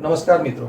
નમસ્કાર મિત્રો.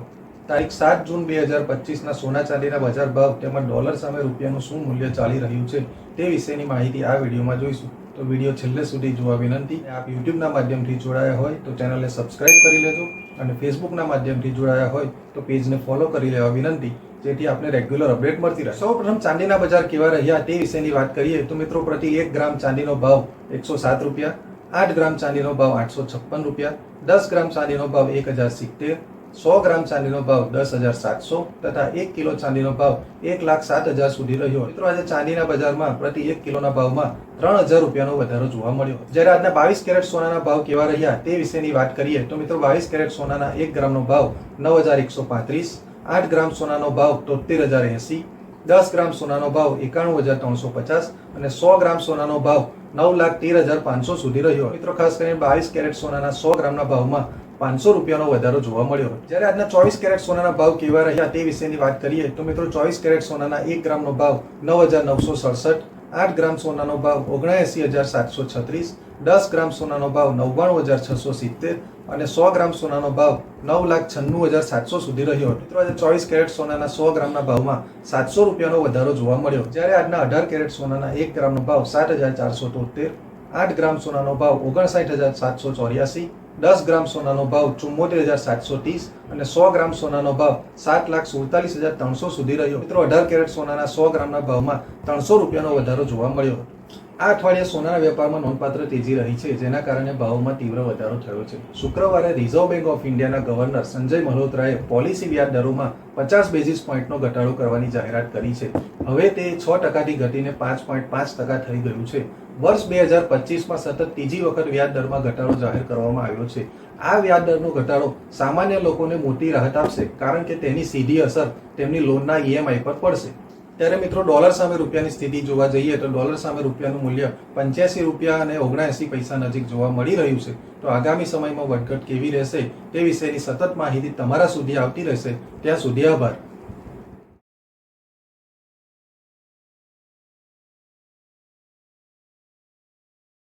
તારીખ સાત જૂન બે હજાર પચીસના સોના ચાંદીના બજાર ભાવ તેમજ ડોલર સામે રૂપિયાનું શું મૂલ્ય ચાલી રહ્યું છે તે વિશેની માહિતી આ વિડીયોમાં જોઈશું. તો વીડિયો છેલ્લે સુધી જોવા વિનંતી, આપ યુટ્યુબના માધ્યમથી જોડાયા હોય તો ચેનલને સબસ્ક્રાઇબ કરી લેજો અને ફેસબુકના માધ્યમથી જોડાયા હોય તો પેજને ફોલો કરી લેવા વિનંતી, જેથી આપને રેગ્યુલર અપડેટ મળતી રહે. સૌપ્રથમ ચાંદીના બજાર કેવા રહ્યા તે વિશેની વાત કરીએ તો મિત્રો પ્રતિ એક ગ્રામ ચાંદીનો ભાવ એકસો સાત રૂપિયા, આઠ ગ્રામ ચાંદીનો ભાવ આઠસો છપ્પન રૂપિયા, દસ ગ્રામ ચાંદીનો ભાવ એક હજાર સિત્તેર સો ગ્રામ ચાંદીનો ભાવ દસ હજાર સાતસો તથા એક કિલો ચાંદીનો ભાવ એક લાખ સાત હજાર સુધી રહ્યો. મિત્રો, આજે ચાંદીના બજારમાં પ્રતિ એક કિલોના ભાવમાં ત્રણ હજાર રૂપિયાનો વધારો જોવા મળ્યો. જ્યારે આજના બાવીસ કેરેટ સોનાના ભાવ કેવા રહ્યા તે વિશેની વાત કરીએ તો મિત્રો, બાવીસ કેરેટ સોનાના એક ગ્રામનો ભાવ નવ હજાર એકસો પાંત્રીસ, આઠ ગ્રામ સોનાનો ભાવ તોતેર હજાર એંસી, દસ ગ્રામ સોનાનો ભાવ એકાણું હજાર ત્રણસો પચાસ અને સો ગ્રામ સોનાનો ભાવ નવ લાખ તેર હજાર પાંચસો સુધી રહ્યો. મિત્રો, ખાસ કરીને બાવીસ કેરેટ સોનાના સો ગ્રામના ભાવમાં પાંચસો રૂપિયાનો વધારો જોવા મળ્યો. જ્યારે આજના ચોવીસ કેરેટ સોનાના ભાવ કેવા રહ્યા તે વિશેની વાત કરીએ તો મિત્રો ચોવીસ કેરેટ સોનાના એક ગ્રામનો ભાવ નવ હજાર નવસો સડસઠ, આઠ ગ્રામ સોનાનો ભાવ ઓગણએંસી હજાર સાતસો છત્રીસ, દસ ગ્રામ સોનાનો ભાવ નવ્વાણું હજાર છસો સિત્તેર અને સો ગ્રામ સોનાનો ભાવ નવ લાખ છન્નું હજાર સાતસો સુધી રહ્યો મિત્રો આજે ચોવીસ કેરેટ સોનાના સો ગ્રામના ભાવમાં સાતસો રૂપિયાનો વધારો જોવા મળ્યો. જ્યારે આજના અઢાર કેરેટ સોનાના એક ગ્રામનો ભાવ સાત હજાર ચારસો તોતેર આઠ ગ્રામ સોનાનો ભાવ ઓગણસાઠ હજાર સાતસો ચોર્યાસી દસ ગ્રામ સોનાનો ભાવ ચુમ્મોતેર હજાર સાતસો ત્રીસ અને સો ગ્રામ સોનાનો ભાવ સાત લાખ સુડતાલીસ હજાર ત્રણસો સુધી રહ્યો. મિત્રો, અઢાર કેરેટ સોનાના સો ગ્રામના ભાવમાં ત્રણસો રૂપિયાનો વધારો જોવા મળ્યો. આ અઠવાડિયે સોનાના વેપારમાં નોંધપાત્ર તેજી રહી છે, જેના કારણે ભાવોમાં તીવ્ર વધારો થયો છે. શુક્રવારે રિઝર્વ બેંક ઓફ ઇન્ડિયાના ગવર્નર સંજય મલ્હોત્રાએ પોલિસી વ્યાજ દરોમાં પચાસ બેઝિસ પોઈન્ટનો ઘટાડો કરવાની જાહેરાત કરી છે. હવે તે છ ટકાથી ઘટીને પાંચ પોઈન્ટ પાંચ ટકા થઈ ગયું છે. વર્ષ બે હજાર પચીસમાં સતત ત્રીજી વખત વ્યાજ દરમાં ઘટાડો જાહેર કરવામાં આવ્યો છે. આ વ્યાજ દરનો ઘટાડો સામાન્ય લોકોને મોટી રાહત આપશે, કારણ કે તેની સીધી અસર તેમની લોનના ઈએમઆઈ પર પડશે. ત્યારે મિત્રો ડોલર સામે રૂપિયાની સ્થિતિ જોવા જઈએ તો ડોલર સામે રૂપિયાનું મૂલ્ય પંચ્યાસી રૂપિયા અને ઓગણએંસી પૈસા નજીક જોવા મળી રહ્યું છે. તો આગામી સમયમાં વધઘટ કેવી રહેશે તે વિશેની સતત માહિતી તમારા સુધી આવતી રહેશે. ત્યાં સુધી આભાર.